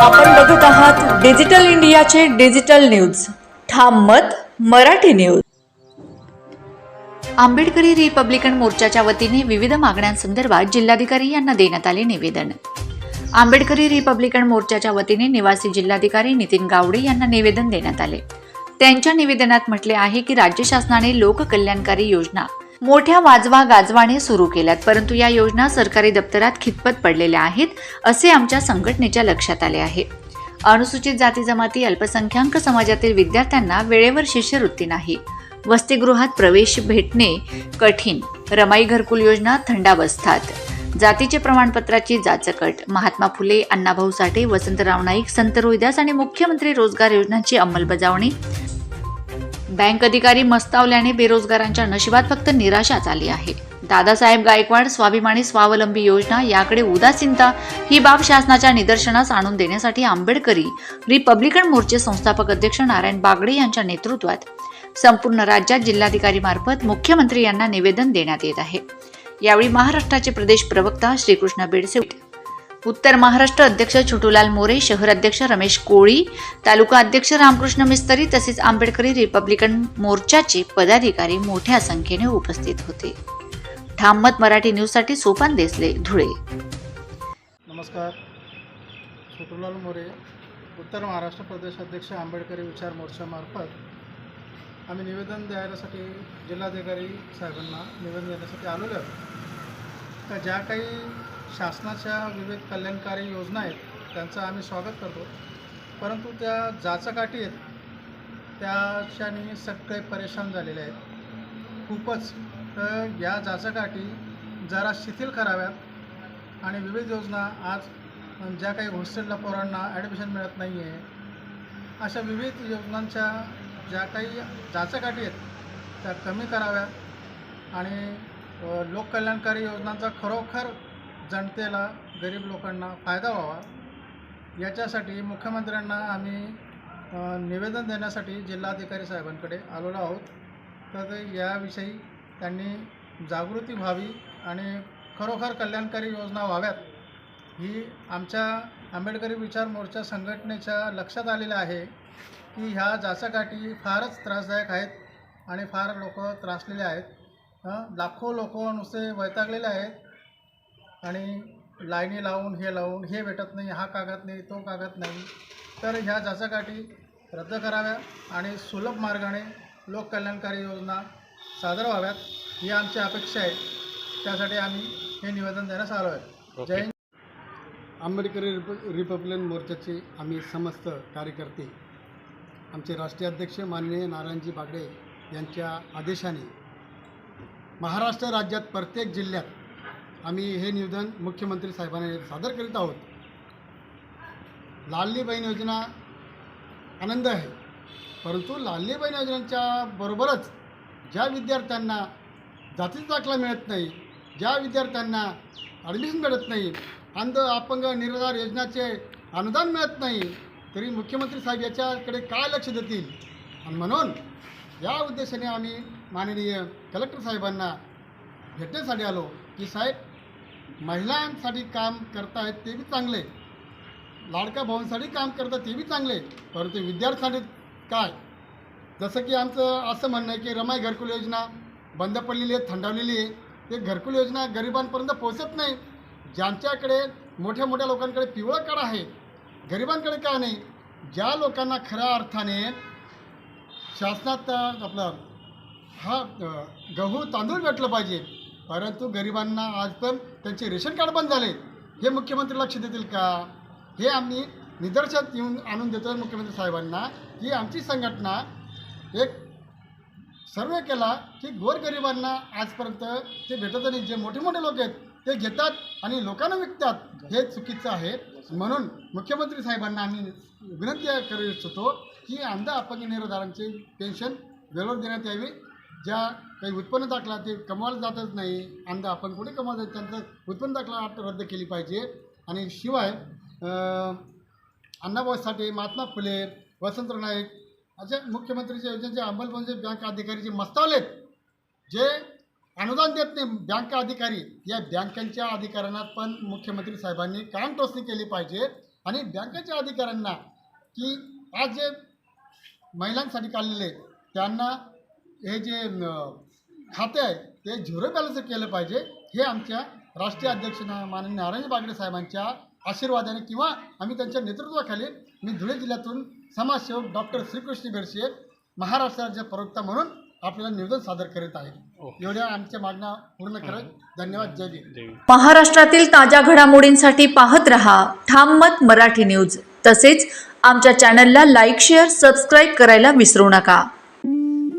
आपण बघत आहात डिजिटल इंडियाचे डिजिटल न्यूज. ठाम मत मराठी न्यूज. आंबेडकरी रिपब्लिकन मोर्चाच्या वतीने विविध मागण्यांसंदर्भात जिल्हाधिकारी यांना देण्यात आले निवेदन. आंबेडकरी रिपब्लिकन मोर्चाच्या वतीने निवासी जिल्हाधिकारी नितीन गावडे यांना निवेदन देण्यात आले. त्यांच्या निवेदनात म्हटले आहे की राज्य शासनाने लोककल्याणकारी योजना मोठ्या वाजवा गाजवाने सुरू केल्यात. परंतु या योजना सरकारी दप्तरात खितपत पडलेल्या आहेत असे आमच्या संघटनेच्या लक्षात आले आहे. अनुसूचित जाती जमाती अल्पसंख्याक समाजातील विद्यार्थ्यांना वेळेवर शिष्यवृत्ती नाही. वसतिगृहात प्रवेश भेटणे कठीण. रमाई घरकुल योजना थंडावस्थात. जातीचे प्रमाणपत्राची जाचकट. महात्मा फुले अण्णाभाऊ साठे वसंतराव नाईक संत रोहिदास आणि मुख्यमंत्री रोजगार योजनांची अंमलबजावणी. बँक अधिकारी मस्तावल्याने बेरोजगारांच्या नशिबात फक्त निराशाच आली आहे. दादासाहेब गायकवाड स्वाभिमानी स्वावलंबी योजना याकडे उदासीनता ही बाब शासनाच्या निदर्शनास आणून देण्यासाठी आंबेडकरी रिपब्लिकन मोर्चे संस्थापक अध्यक्ष नारायण बागडे यांच्या नेतृत्वात संपूर्ण राज्यात जिल्हाधिकारी मार्फत मुख्यमंत्री यांना निवेदन देण्यात येत आहे. यावेळी महाराष्ट्राचे प्रदेश प्रवक्ता श्रीकृष्ण बेडसे उत्तर महाराष्ट्र अध्यक्ष छोटूलाल मोरे शहर अध्यक्ष रमेश कोळी तालुका अध्यक्ष रामकृष्ण मिस्तरी तसेच आंबेडकरी रिपब्लिकन मोर्चाचे पदाधिकारी मोठ्या संख्येने उपस्थित होते. ठाममत मराठी न्यूजसाठी सोपान देसले धुळे. नमस्कार. छोटूलाल मोरे उत्तर महाराष्ट्र प्रदेश अध्यक्ष आंबेडकरी विचार मोर्चामार्फत आम्ही निवेदन द्यायसाठी जिल्हाधिकारी साहेबांना निवेदन देण्यासाठी आलेलो आहोत. तर ज्या काही शासनाच्या विविध कल्याणकारी योजना आहेत त्यांचं आम्ही स्वागत करतो. परंतु त्या जाचकाठी आहेत त्याच्यानी सगळे परेशान झालेले आहेत. खूपच. तर या जाचकाठी जरा शिथिल कराव्यात आणि विविध योजना आज ज्या काही हॉस्टेलला पोरांना ॲडमिशन मिळत नाही आहे अशा विविध योजनांच्या ज्या काही जाचकाठी आहेत त्या कमी कराव्यात आणि लोककल्याणकारी योजनांचा खरोखर जनतेला गरीब लोकांना फायदा व्हावा. याच्यासाठी मुख्यमंत्र्यांना आम्ही निवेदन देण्यासाठी जिल्हाधिकारी साहेबांकडे आलेलो आहोत. तर ते याविषयी त्यांनी जागृती व्हावी आणि खरोखर कल्याणकारी योजना व्हाव्यात ही आमच्या आंबेडकरी विचार मोर्चा संघटनेच्या लक्षात आलेलं आहे की ह्या जाचाकाठी फारच त्रासदायक आहेत आणि फार लोक त्रासलेले आहेत. लाखो लोक नुसते वैतागलेले आहेत. आणि लाईनी लावून हे लावून हे भेटत नाही हा कागद नाही तो कागद नाही. तर ह्या जाचाकाठी रद्द कराव्या आणि सुलभ मार्गाने लोककल्याणकारी योजना सादर व्हाव्यात ही आमची अपेक्षा आहे. त्यासाठी आम्ही हे निवेदन देण्यास आलो आहे. जय हिंद. आंबेडकरी रिप रिपब्लिकन मोर्चाचे आम्ही समस्त कार्यकर्ते आमचे राष्ट्रीय अध्यक्ष माननीय नारायणजी बागडे यांच्या आदेशाने महाराष्ट्र राज्यात प्रत्येक जिल्ह्यात आम्ही हे निवेदन मुख्यमंत्री साहेबांना सादर करीत आहोत. लाडली बहीण योजना आनंद आहे. परंतु लाडली बहीण योजनेच्या बरोबरच ज्या विद्यार्थ्यांना जातीचा दाखला मिळत नाही ज्या विद्यार्थ्यांना ॲडमिशन मिळत नाही अंध अपंग निराधार योजनाचे अनुदान मिळत नाही तरी मुख्यमंत्री साहेब याच्याकडे काय लक्ष देतील? आणि म्हणून या उद्देशाने आम्ही माननीय कलेक्टर साहेबांना भेटण्यासाठी आलो की साहेब महिलांसाठी काम करतायत ते बी चांगले. लाडका भाऊंसाठी काम करतात ते बी चांगले. परंतु विद्यार्थ्यांसाठी काय? जसं की आमचं असं म्हणणं आहे की रमाई घरकुल योजना बंद पडलेली आहे थंडावलेली आहे. ते घरकुल योजना गरिबांपर्यंत पोहोचत नाही. ज्यांच्याकडे मोठ्या मोठ्या लोकांकडे पिवळं काळ आहे गरिबांकडे का नाही? ज्या लोकांना खऱ्या अर्थाने शासनात आपलं हा गहू तांदूळ भेटलं पाहिजे. परंतु गरिबांना आज पण त्यांचे रेशन कार्ड बंद झाले. हे मुख्यमंत्री लक्ष देतील का? हे आम्ही निदर्शनात येऊन आणून देतो मुख्यमंत्री साहेबांना. की आमची संघटना एक सर्वे केला की गोरगरिबांना आजपर्यंत ते भेटत नाही जे मोठे मोठे लोक आहेत ते घेतात आणि लोकांना विकतात. हे चुकीचं आहे. म्हणून मुख्यमंत्री साहेबांना आम्ही विनंती करू इच्छितो की अंध अपंग निराधारांचे पेन्शन वेळेवर देण्यात यावी. ज्या काही उत्पन्न दाखला ते कमवायला जातच नाही अंध आपण कुठे कमवत आहेत त्यांचं उत्पन्न दाखला रद्द केली पाहिजे. आणि शिवाय अण्णाभाऊ साठे महात्मा फुले वसंतराव नाईक अशा मुख्यमंत्रीच्या योजनेचे अंमलबजावणी बँक अधिकारी जे मस्तावलेत जे अनुदान देत नाही बँक अधिकारी या बँकांच्या अधिकाऱ्यांना पण मुख्यमंत्री साहेबांनी कान टोचणी केली पाहिजे. आणि बँकेच्या अधिकाऱ्यांना की आज जे महिलांसाठी काढलेले आहेत, त्यांना हे जे खाते आहे ते झिरो बॅलन्स केलं पाहिजे हे आमच्या राष्ट्रीय अध्यक्ष ना- माननीय नारायण बागडे साहेबांच्या आशीर्वादाने किंवा आम्ही त्यांच्या नेतृत्वाखाली मी धुळे जिल्ह्यातून समाजसेवक डॉक्टर श्रीकृष्ण बेडसे महाराष्ट्र राज्य प्रवक्ता म्हणून आपल्याला निवेदन सादर करीत आहे. एवढ्या आमच्या मागण्या पूर्ण करत धन्यवाद. जय महाराष्ट्रातील ताज्या घडामोडींसाठी पाहत रहा ठाम मत मराठी न्यूज. तसेच आमच्या चॅनलला लाईक शेअर सबस्क्राईब करायला विसरू नका.